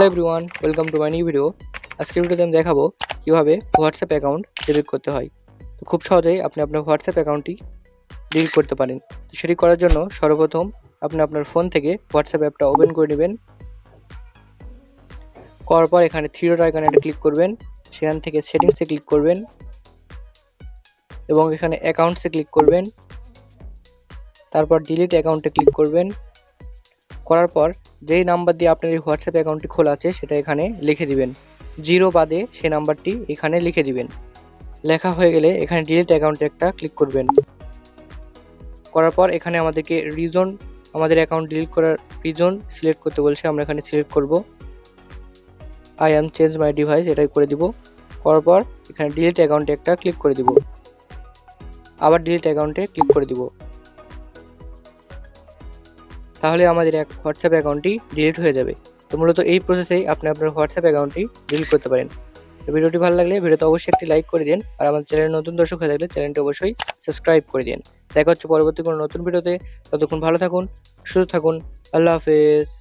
Hello everyone welcome to my new video আজকের ভিডিওতে আমি দেখাবো কীভাবে হোয়াটসঅ্যাপ অ্যাকাউন্ট ডিলিট করতে হয়। তো খুব সহজেই আপনি আপনার হোয়াটসঅ্যাপ অ্যাকাউন্টটি ডিলিট করতে পারেন। তো সেটি করার জন্য সর্বপ্রথম আপনি আপনার ফোন থেকে হোয়াটসঅ্যাপ অ্যাপটা ওপেন করে নেবেন। করার পর এখানে থ্রি ডট আইকনে একটা ক্লিক করবেন। সেখান থেকে সেটিংসে ক্লিক করবেন। এবং এখানে অ্যাকাউন্টসে ক্লিক করবেন। তারপর ডিলিট অ্যাকাউন্টে ক্লিক করবেন। করার পর যেই নাম্বার দিয়ে আপনার এই হোয়াটসঅ্যাপ অ্যাকাউন্টটি খোলা আছে সেটা এখানে লিখে দিবেন। জিরো বাদে সেই নাম্বারটি এখানে লিখে দিবেন। লেখা হয়ে গেলে এখানে ডিলিট অ্যাকাউন্টে একটা ক্লিক করবেন। করার পর এখানে আমাদেরকে রিজন আমাদের অ্যাকাউন্ট ডিলিট করার রিজন সিলেক্ট করতে বলছে, আমরা এখানে সিলেক্ট করব। I am change my device এটাই করে দিব। করার পর এখানে ডিলিট অ্যাকাউন্টে একটা ক্লিক করে দিব। আবার ডিলিট অ্যাকাউন্টে ক্লিক করে দিব। তাহলে আমাদের এক হোয়াটসঅ্যাপ অ্যাকাউন্টটি ডিলিট হয়ে যাবে। তো মূলত এই প্রসেসেই আপনি আপনার হোয়াটসঅ্যাপ অ্যাকাউন্টটি ডিলিট করতে পারেন। ভিডিওটি ভালো লাগলে ভিডিওতে অবশ্যই একটি লাইক করে দিন আর আমাদের চ্যানেলের নতুন দর্শক হয়ে থাকলে চ্যানেলটি অবশ্যই সাবস্ক্রাইব করে দিন। দেখা হচ্ছে পরবর্তী কোনো নতুন ভিডিওতে। ততক্ষণ ভালো থাকুন, সুস্থ থাকুন, আল্লাহ হাফেজ।